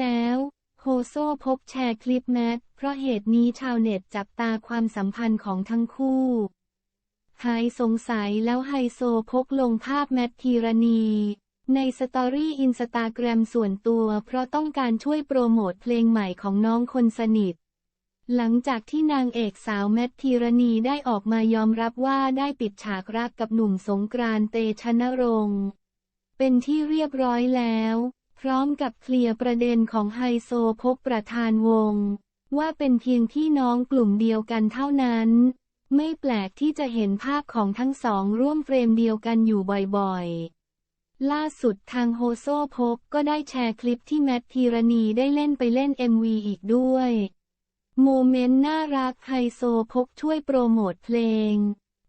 แล้วโฮโซพกแชร์คลิปแมท เพราะเหตุนี้ชาวเน็ตจับตาความสัมพันธ์ของทั้งคู่ หายสงสัยแล้วไฮโซพกลงภาพแมทธีรณี ในสตอรี่อินสตาแกรมส่วนตัวเพราะต้องการช่วยโปรโมทเพลงใหม่ของน้องคนสนิท หลังจากที่นางเอกสาวแมทธีรณีได้ออกมายอมรับว่าได้ปิดฉากรักกับหนุ่มสงกรานต์เตชะนรงค์เป็นที่เรียบร้อยแล้ว พร้อมกับเคลียร์ประเด็นของไฮโซพกประธานวง ว่าเป็นเพียงพี่น้องกลุ่มเดียวกันเท่านั้น ไม่แปลกที่จะเห็นภาพของทั้งสองร่วมเฟรมเดียวกันอยู่บ่อยๆ ล่าสุดทางโฮโซพกก็ได้แชร์คลิปที่แมทธีรณีได้เล่นไปเล่น MV อีกด้วย โมเมนต์น่ารักไฮโซพกช่วยโปรโมทเพลง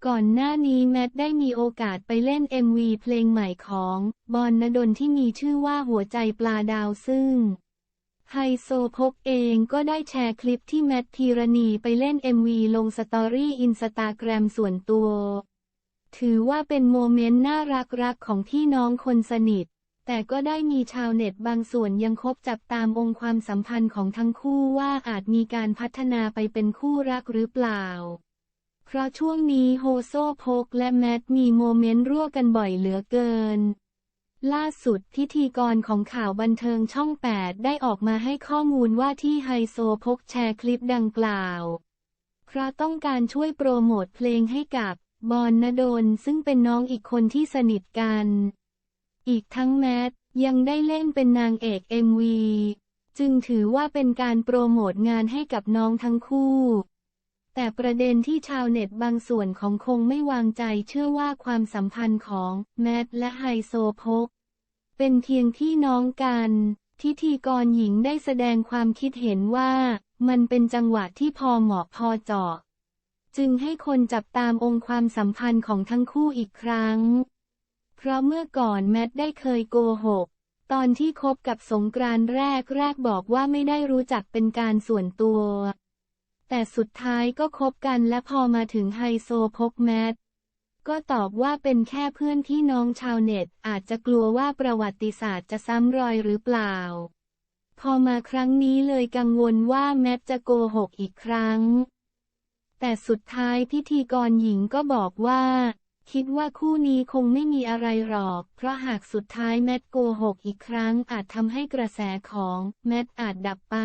ก่อนหน้านี้แมทได้มีโอกาสไปเล่น MV เพลงใหม่ของบอลนดลที่มีชื่อว่าหัวใจปลาดาวซึ่งไฮโซพกเองก็ได้แชร์คลิปที่แมทธีรณีไปเล่น MV ลงสตอรี่อินสตาแกรมส่วนตัว ถือว่าเป็นโมเมนต์น่ารักรักๆของพี่น้องคนสนิท แต่ก็ได้มีชาวเน็ตบางส่วนยังคบจับตามองความสัมพันธ์ของทั้งคู่ว่าอาจมีการพัฒนาไปเป็นคู่รักหรือเปล่า เพราะช่วงนี้โฮโซโพกและแมทมีโมเมนต์ร่วกันบ่อยเหลือเกิน ล่าสุดพิธีกรของข่าวบันเทิงช่อง 8 ได้ออกมาให้ข้อมูลว่าที่ไฮโซพกแชร์คลิปดังกล่าว เพราะต้องการช่วยโปรโมทเพลงให้กับบอลนดลซึ่งเป็นน้องอีกคนที่สนิทกัน อีกทั้งแมทยังได้เล่นเป็นนางเอก MV จึงถือว่าเป็นการโปรโมทงานให้กับน้องทั้งคู่ แต่ประเด็นที่ชาวเน็ตบางส่วนของคงไม่วางใจเชื่อว่าความสัมพันธ์ของแมทและไฮโซโพกเป็นเพียงพี่น้องกันพิธีกรหญิงได้แสดงความคิดเห็นว่า มันเป็นจังหวะที่พอเหมาะพอเจาะจึงให้คนจับตามองค์ความสัมพันธ์ของทั้งคู่อีกครั้ง เพราะเมื่อก่อนแมทได้เคยโกหก ตอนที่คบกับสงกรานต์แรกแรกบอกว่าไม่ได้รู้จักเป็นการส่วนตัว แต่สุดท้ายก็คบกันและพอมาถึงไฮโซพกแมทก็ตอบว่าเป็นแค่เพื่อนที่น้องชาวเน็ต อาจจะกลัวว่าประวัติศาสตร์จะซ้ำรอยหรือเปล่า พอมาครั้งนี้เลยกังวลว่าแมทจะโกหกอีกครั้ง แต่สุดท้ายพิธีกรหญิงก็บอกว่า คิดว่าคู่นี้คงไม่มีอะไรหรอก เพราะหากสุดท้ายแมทโกหกอีกครั้งอาจทำให้กระแสของแมทอาจดับไป